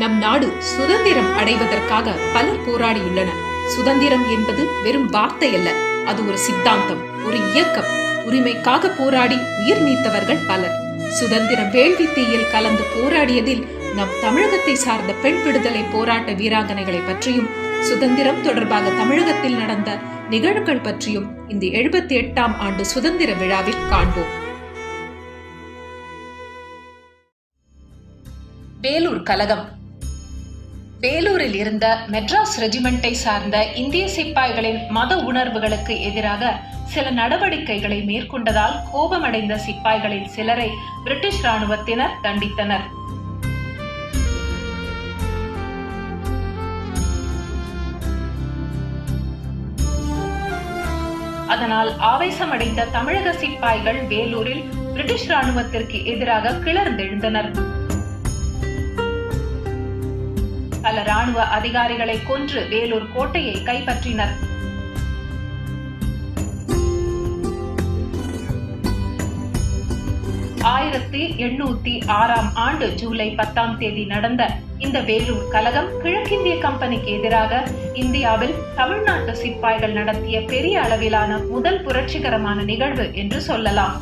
நம் நாடு சுதந்திரம் அடைவதற்காக பலர் போராடியுள்ளனர். சுதந்திரம் என்பது வெறும் வார்த்தை அல்ல அது ஒரு சித்தாந்தம் ஒரு இயக்கம். உரிமைக்காக போராடி உயிர் நீத்தவர்கள் பலர். சுதந்திர வேள்வி தீயில் கலந்து போராடியதில் நம் தமிழகத்தை சார்ந்த பெண் விடுதலை போராட்ட வீராங்கனைகளை பற்றியும் சுதந்திரம் தொடர்பாக தமிழகத்தில் நடந்த நிகழ்வுகள் பற்றியும் இந்த எழுபத்தி எட்டாம் ஆண்டு சுதந்திர விழாவில் காண்போம். வேலூர் கலகம் வேலூரில் இருந்த மெட்ராஸ் ரெஜிமெண்டை சார்ந்த இந்திய சிப்பாய்களின் மத உணர்வுகளுக்கு எதிராக சில நடவடிக்கைகளை மேற்கொண்டதால் கோபமடைந்த சிப்பாய்களில் சிலரை பிரிட்டிஷ் ராணுவத்தினர் தண்டித்தனர். அதனால் ஆவேசமடைந்த தமிழக சிப்பாய்கள் வேலூரில் பிரிட்டிஷ் ராணுவத்திற்கு எதிராக கிளர்ந்தெழுந்தனர். பல ராணுவ அதிகாரிகளை கொன்று வேலூர் கோட்டையை கைப்பற்றினர். ஆயிரத்தி எண்ணூத்தி ஆறாம் ஆண்டு ஜூலை பத்தாம் தேதி நடந்த இந்த வேலூர் கலகம் கிழக்கிந்திய கம்பெனிக்கு எதிராக இந்தியாவில் தமிழ்நாட்டு சிப்பாய்கள் நடத்திய பெரிய அளவிலான முதல் புரட்சிகரமான நிகழ்வு என்று சொல்லலாம்.